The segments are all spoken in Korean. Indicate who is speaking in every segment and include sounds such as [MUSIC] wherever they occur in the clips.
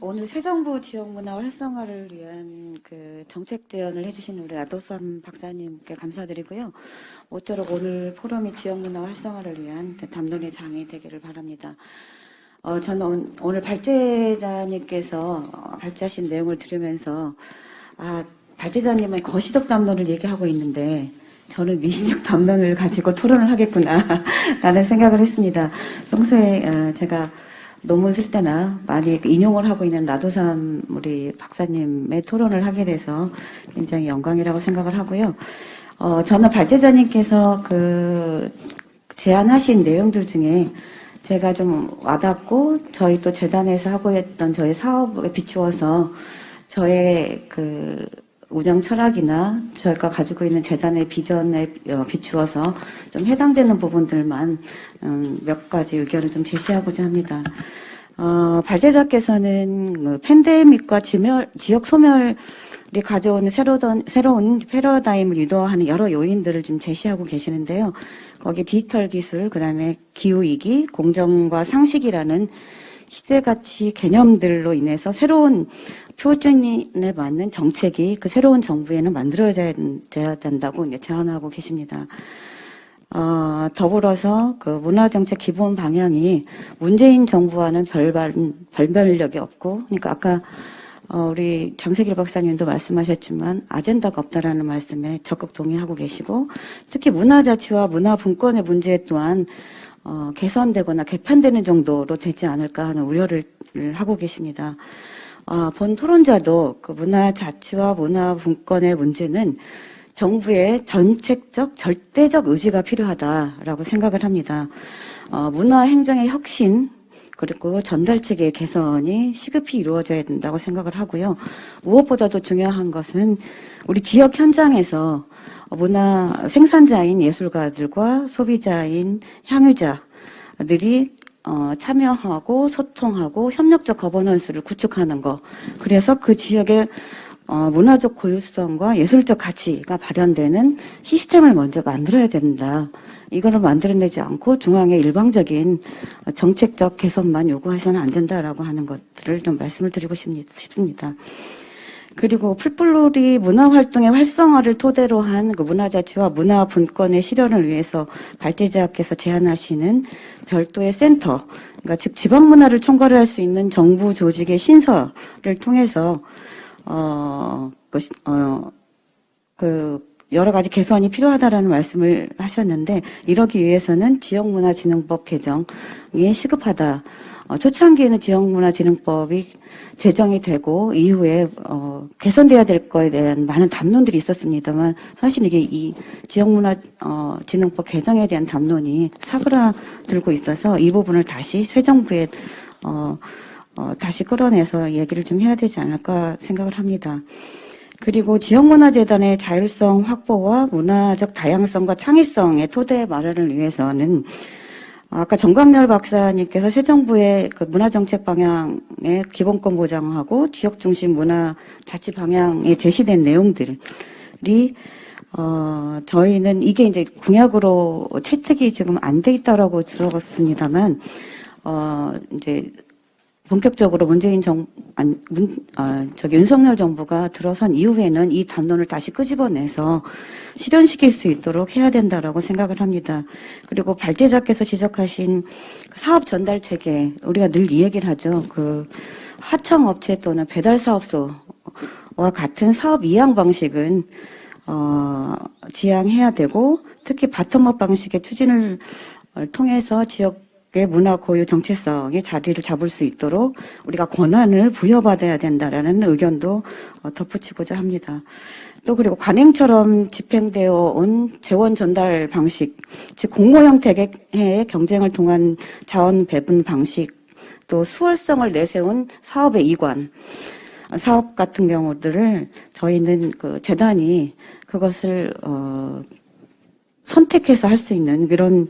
Speaker 1: 오늘 새 정부 지역 문화 활성화를 위한 그 정책 제안을 해주신 우리 아도삼 박사님께 감사드리고요. 모쪼록 오늘 포럼이 지역 문화 활성화를 위한 담론의 장이 되기를 바랍니다. 어, 저는 온- 오늘 발제자님께서 어, 발제하신 내용을 들으면서 아 발제자님은 거시적 담론을 얘기하고 있는데 저는 미시적 담론을 가지고 토론을 하겠구나라는 [LAUGHS] 생각을 했습니다. 평소에 어, 제가 논문 쓸 때나 많이 인용을 하고 있는 나도삼 우리 박사님의 토론을 하게 돼서 굉장히 영광이라고 생각을 하고요. 어, 저는 발제자님께서 그 제안하신 내용들 중에 제가 좀 와닿고 저희 또 재단에서 하고 있던 저희 사업에 비추어서 저의 그 운영 철학이나 저희가 가지고 있는 재단의 비전에 어, 비추어서 좀 해당되는 부분들만 음, 몇 가지 의견을 좀 제시하고자 합니다. 어, 발제자께서는 그 팬데믹과 지멸, 지역 소멸이 가져오는 새로운, 새로운 패러다임을 유도하는 여러 요인들을 좀 제시하고 계시는데요. 거기 디지털 기술, 그 다음에 기후위기, 공정과 상식이라는 시대 가치 개념들로 인해서 새로운 표준에 맞는 정책이 그 새로운 정부에는 만들어져야 된다고 이제 제안하고 계십니다. 어, 더불어서 그 문화정책 기본 방향이 문재인 정부와는 별반, 별별력이 없고, 그러니까 아까 어, 우리 장세길 박사님도 말씀하셨지만 아젠다가 없다라는 말씀에 적극 동의하고 계시고, 특히 문화자치와 문화분권의 문제 또한 어, 개선되거나 개편되는 정도로 되지 않을까 하는 우려를 하고 계십니다. 아, 본 토론자도 그 문화 자치와 문화 분권의 문제는 정부의 전책적 절대적 의지가 필요하다라고 생각을 합니다. 어, 문화 행정의 혁신 그리고 전달 체계 개선이 시급히 이루어져야 된다고 생각을 하고요. 무엇보다도 중요한 것은 우리 지역 현장에서 문화 생산자인 예술가들과 소비자인 향유자 들이 어, 참여하고 소통하고 협력적 거버넌스를 구축하는 거. 그래서 그 지역의 어, 문화적 고유성과 예술적 가치가 발현되는 시스템을 먼저 만들어야 된다. 이거를 만들어내지 않고 중앙의 일방적인 정책적 개선만 요구해서는 안 된다라고 하는 것들을 좀 말씀을 드리고 싶- 싶습니다. 그리고 풀뿌리 문화활동의 활성화를 토대로 한 그 문화자치와 문화분권의 실현을 위해서 발제자께서 제안하시는 별도의 센터, 그러니까 즉 지방문화를 총괄할 수 있는 정부 조직의 신설을 통해서 어, 그, 시- 어, 그 여러 가지 개선이 필요하다라는 말씀을 하셨는데 이러기 위해서는 지역문화진흥법 개정이 시급하다. 어, 초창기에는 지역문화진흥법이 제정이 되고 이후에 어, 개선돼야 될 거에 대한 많은 담론들이 있었습니다만 사실 이게 이 지역문화진흥법 개정에 대한 담론이 사그라들고 있어서 이 부분을 다시 새 정부에 어, 어, 다시 끌어내서 얘기를 좀 해야 되지 않을까 생각을 합니다. 그리고 지역문화재단의 자율성 확보와 문화적 다양성과 창의성의 토대 마련을 위해서는 아까 정광열 박사님께서 새 정부의 그 문화정책 방향의 기본권 보장하고 지역 중심 문화 자치 방향에 제시된 내용들이 어 저희는 이게 이제 공약으로 채택이 지금 안 돼 있다라고 들었습니다만 어 이제 본격적으로 문재인 정, 안, 문, 아, 저기 윤석열 정부가 들어선 이후에는 이 담론을 다시 끄집어내서 실현시킬 수 있도록 해야 된다라고 생각을 합니다. 그리고 발대자께서 지적하신 그 사업 전달 체계, 우리가 늘 이 얘기를 하죠. 그 하청업체 또는 배달사업소와 같은 사업 이양 방식은 어, 지향해야 되고 특히 바텀업 방식의 추진을 통해서 지역 의 문화 고유 정체성의 자리를 잡을 수 있도록 우리가 권한을 부여받아야 된다라는 의견도 어, 덧붙이고자 합니다. 또 그리고 관행처럼 집행되어 온 재원 전달 방식, 즉 공모 형태의 경쟁을 통한 자원 배분 방식, 또 수월성을 내세운 사업의 이관, 사업 같은 경우들을 저희는 그 재단이 그것을 어 선택해서 할 수 있는 그런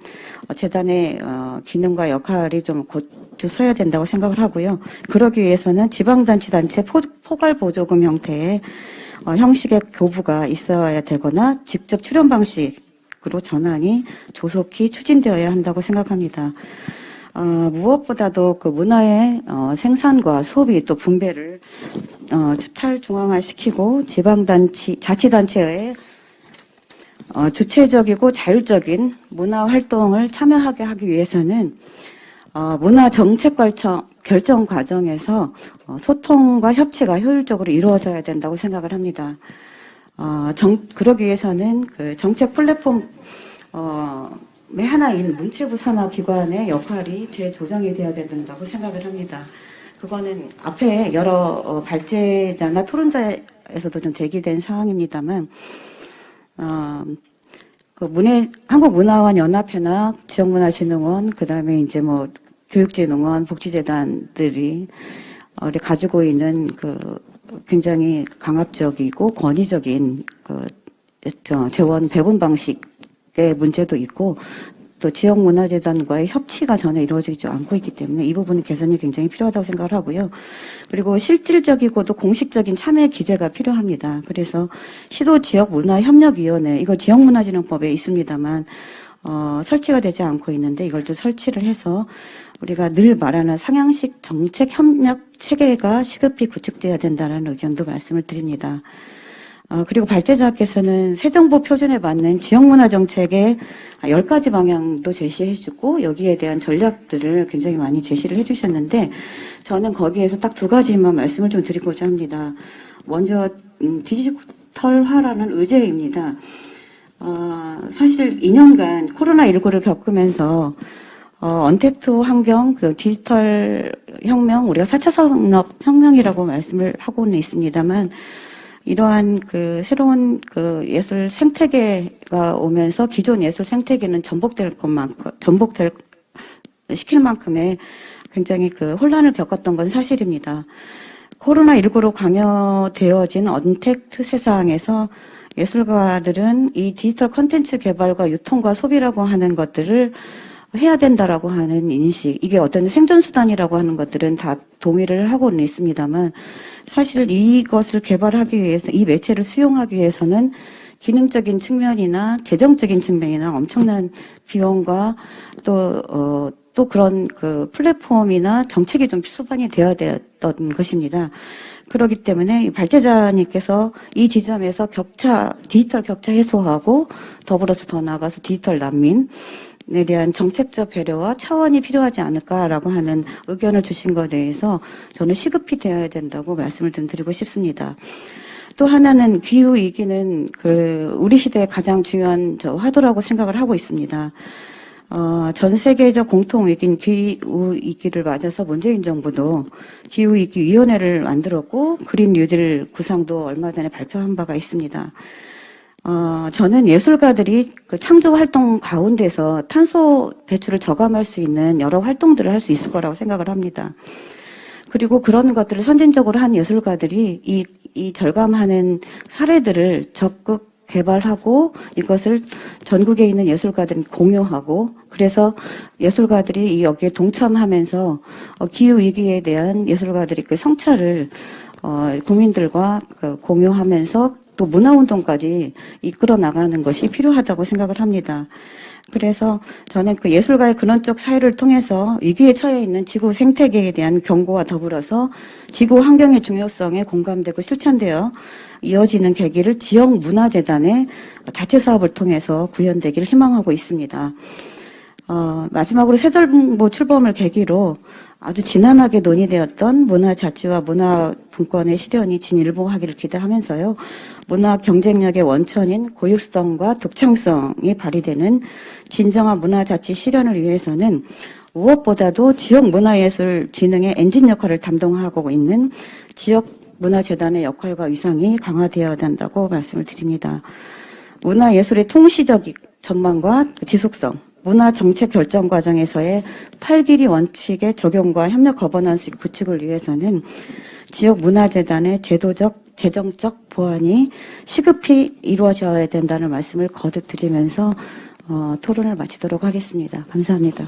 Speaker 1: 어, 재단의 어, 기능과 역할이 좀 곧주 서야 된다고 생각을 하고요. 그러기 위해서는 지방단체단체 포, 포괄 보조금 형태의 어, 형식의 교부가 있어야 되거나 직접 출연 방식으로 전환이 조속히 추진되어야 한다고 생각합니다. 어, 무엇보다도 그 문화의 어, 생산과 소비 또 분배를 어, 탈중앙화시키고 지방단체, 자치단체의 어, 주체적이고 자율적인 문화 활동을 참여하게 하기 위해서는 어, 문화 정책 결정, 결정 과정에서 어, 소통과 협치가 효율적으로 이루어져야 된다고 생각을 합니다. 어, 정, 그러기 위해서는 그 정책 플랫폼 어, 의 하나인 문체부 산하 기관의 역할이 재조정이 되어야 된다고 생각을 합니다. 그거는 앞에 여러 어, 발제자나 토론자에서도 좀 대기된 사항입니다만 어, 그 문해 한국문화원 연합회나 지역문화진흥원 그다음에 이제 뭐 교육진흥원 복지재단들이 어, 우리 가지고 있는 그 굉장히 강압적이고 권위적인 그 저, 재원 배분 방식의 문제도 있고 또 지역 문화재단과의 협치가 전혀 이루어지지 않고 있기 때문에 이 부분은 개선이 굉장히 필요하다고 생각을 하고요. 그리고 실질적이고도 공식적인 참여 기재가 필요합니다. 그래서 시도 지역 문화 협력위원회 이거 지역 문화진흥법에 있습니다만 어, 설치가 되지 않고 있는데 이걸 또 설치를 해서 우리가 늘 말하는 상향식 정책 협력 체계가 시급히 구축돼야 된다는 의견도 말씀을 드립니다. 어, 그리고 발제자께서는 새 정부 표준에 맞는 지역문화 정책의 10가지 방향도 제시해 주고 여기에 대한 전략들을 굉장히 많이 제시를 해 주셨는데 저는 거기에서 딱 두 가지만 말씀을 좀 드리고자 합니다. 먼저 음, 디지털화라는 의제입니다. 어, 사실 2년간 코로나19를 겪으면서 어, 언택트 환경, 그 디지털 혁명, 우리가 4차 산업 혁명이라고 말씀을 하고는 있습니다만 이러한 그 새로운 그 예술 생태계가 오면서 기존 예술 생태계는 전복될 것만큼 전복될 시킬 만큼의 굉장히 그 혼란을 겪었던 건 사실입니다. 코로나19로 강요되어진 언택트 세상에서 예술가들은 이 디지털 컨텐츠 개발과 유통과 소비라고 하는 것들을 해야 된다라고 하는 인식, 이게 어떤 생존수단이라고 하는 것들은 다 동의를 하고는 있습니다만, 사실 이것을 개발하기 위해서, 이 매체를 수용하기 위해서는 기능적인 측면이나 재정적인 측면이나 엄청난 비용과 또, 어, 또 그런 그 플랫폼이나 정책이 좀 수반이 되어야 됐던 것입니다. 그렇기 때문에 발제자님께서 이 지점에서 격차, 디지털 격차 해소하고 더불어서 더 나아가서 디지털 난민, 에 대한 정책적 배려와 차원이 필요하지 않을까라고 하는 의견을 주신 것에 대해서 저는 시급히 되어야 된다고 말씀을 좀 드리고 싶습니다. 또 하나는 기후 위기는 그 우리 시대의 가장 중요한 저 화두라고 생각을 하고 있습니다. 어, 전 세계적 공통 위기인 기후 위기를 맞아서 문재인 정부도 기후 위기 위원회를 만들었고 그린 뉴딜 구상도 얼마 전에 발표한 바가 있습니다. 어, 저는 예술가들이 그 창조 활동 가운데서 탄소 배출을 저감할 수 있는 여러 활동들을 할 수 있을 거라고 생각을 합니다. 그리고 그런 것들을 선진적으로 한 예술가들이 이, 이 절감하는 사례들을 적극 개발하고 이것을 전국에 있는 예술가들이 공유하고 그래서 예술가들이 여기에 동참하면서 어, 기후 위기에 대한 예술가들이 그 성찰을 어, 국민들과 그 공유하면서 또 문화운동까지 이끌어 나가는 것이 필요하다고 생각을 합니다. 그래서 저는 그 예술가의 근원 적 사회를 통해서 위기에 처해 있는 지구 생태계에 대한 경고와 더불어서 지구 환경의 중요성에 공감되고 실천되어 이어지는 계기를 지역 문화재단의 자체 사업을 통해서 구현되기를 희망하고 있습니다. 어, 마지막으로 새정부 출범을 계기로 아주 지난하게 논의되었던 문화 자치와 문화 분권의 실현이 진일보하기를 기대하면서요. 문화 경쟁력의 원천인 고육성과 독창성이 발휘되는 진정한 문화 자치 실현을 위해서는 무엇보다도 지역 문화예술 진흥의 엔진 역할을 담당하고 있는 지역 문화재단의 역할과 위상이 강화되어야 한다고 말씀을 드립니다. 문화예술의 통시적 전망과 지속성, 문화 정책 결정 과정에서의 팔길이 원칙의 적용과 협력 거버넌스 구축을 위해서는 지역 문화재단의 제도적 재정적 보완이 시급히 이루어져야 된다는 말씀을 거듭 드리면서 어, 토론을 마치도록 하겠습니다. 감사합니다.